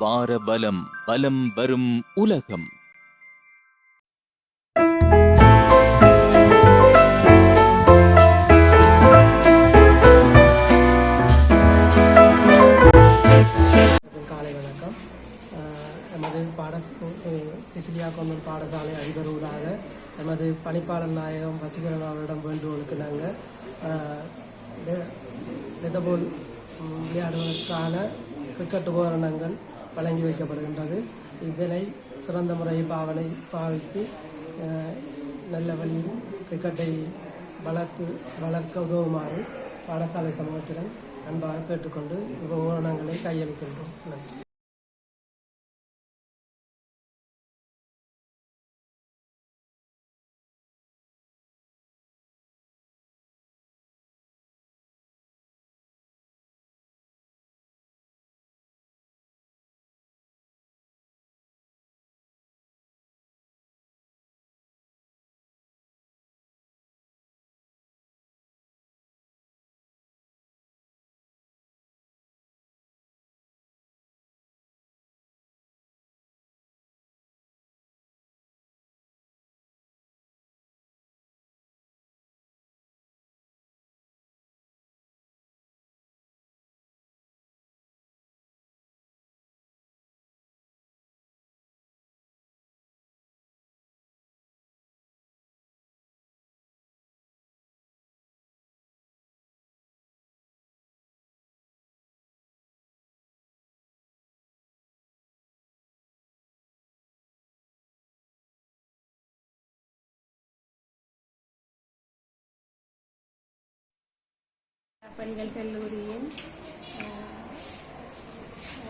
வார பலம் பலம் வரும் உலகம். காலை வணக்கம். அஹ், பாட சிசிலியா கொண்டல் பாடசாலை அதிபர்களாக எமது பணிப்பாளர் நாயகம் வசீகரன் அவரிடம் வேண்டுகோளுக்கு நாங்கள் நெதபோல் விளையாடுவதற்கான கிரிக்கெட் உபகரணங்கள் வழங்கி வைக்கப்படுகின்றது. இதனை சிறந்த முறையில் பாவனை பாவித்து நல்ல வழியில் கிரிக்கெட்டை வளர்த்து வளர்க்க உதவுமாறு பாடசாலை சமூகத்திடம் அன்பாக கேட்டுக்கொண்டு உபகரணங்களை கையளிக்கின்றோம். நன்றி. பெண்கள் கல்லூரியின்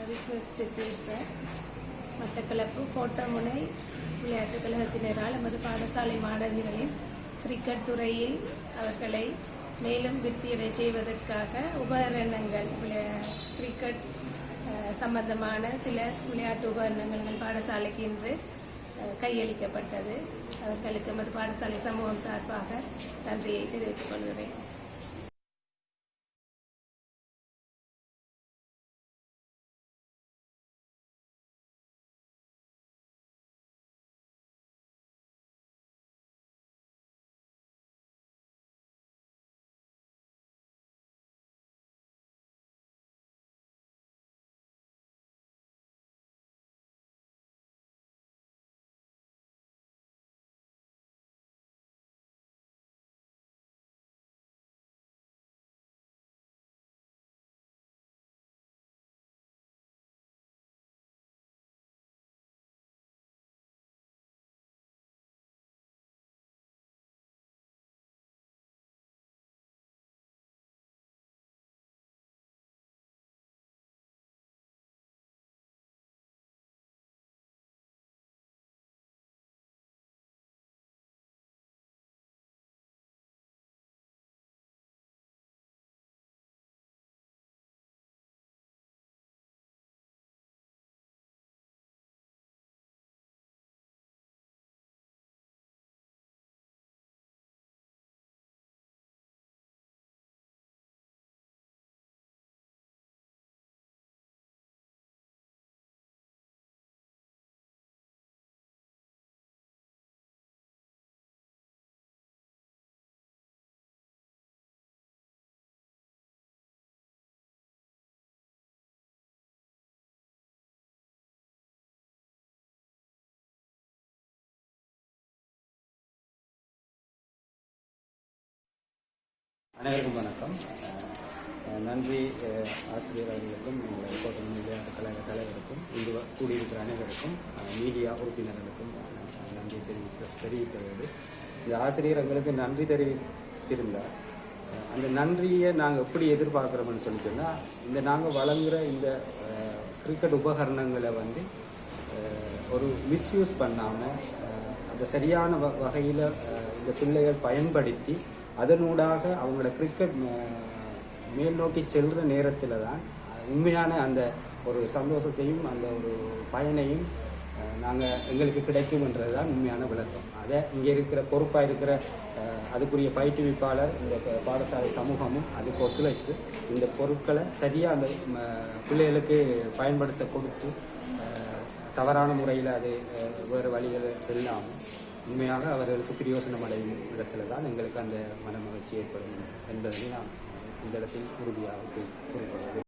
ரிக்வெஸ்ட்டுக்கு மட்டக்களப்பு கோட்டமுனை விளையாட்டுக் கழகத்தினரால் எமது பாடசாலை மாணவிகளின் கிரிக்கெட் துறையில் அவர்களை மேலும் வித்தியடை செய்வதற்காக உபகரணங்கள் விளையா- கிரிக்கெட் சம்பந்தமான சில விளையாட்டு உபகரணங்கள் பாடசாலைக்கு இன்று கையளிக்கப்பட்டது. அவர்களுக்கு எமது பாடசாலை சமூகம் சார்பாக நன்றியை தெரிவித்துக் கொள்கிறேன். அனைவருக்கும் வணக்கம். நன்றி ஆசிரியர் அவர்களுக்கும் எங்களை கோட்டம் மீடியா கழக தலைவருக்கும் இங்கு வ- கூடியிருக்கிற அனைவருக்கும் மீடியா உறுப்பினர்களுக்கும் நன்றி தெரிவிக்க தெரிவிக்கிறது இந்த ஆசிரியர் எங்களுக்கு நன்றி தெரிவித்திருந்தார். அந்த நன்றியை நாங்கள் எப்படி எதிர்பார்க்குறோம்னு சொல்லி சொன்னால் இந்த நாங்கள் வழங்குகிற இந்த கிரிக்கெட் உபகரணங்களை வந்து ஒரு மிஸ்யூஸ் பண்ணாமல் அந்த சரியான வ வகையில் இந்த பிள்ளைகள் பயன்படுத்தி அதனூடாக அவங்களோட கிரிக்கெட் மேல் நோக்கி செல்கிற நேரத்தில் தான் உண்மையான அந்த ஒரு சந்தோஷத்தையும் அந்த ஒரு பயனையும் நாங்கள் எங்களுக்கு கிடைக்கும்ன்றது தான் உண்மையான விளக்கம். அதை இங்கே இருக்கிற பொறுப்பாக இருக்கிற அதுக்குரிய பயிற்றுவிப்பாளர் இந்த பாடசாலை சமூகமும் அதுக்கு ஒத்துழைத்து இந்த பொருட்களை சரியாக அந்த ம, பிள்ளைகளுக்கு பயன்படுத்த கொடுத்து தவறான முறையில் அது வேறு வழிகளை செல்லாமல் உண்மையாக அவர்களுக்கு பிரயோசனம் அடையும் இடத்துல தான் எங்களுக்கு அந்த மன மகிழ்ச்சி ஏற்படும் என்பதை நான் இந்த இடத்தில் உறுதியாக கூறி-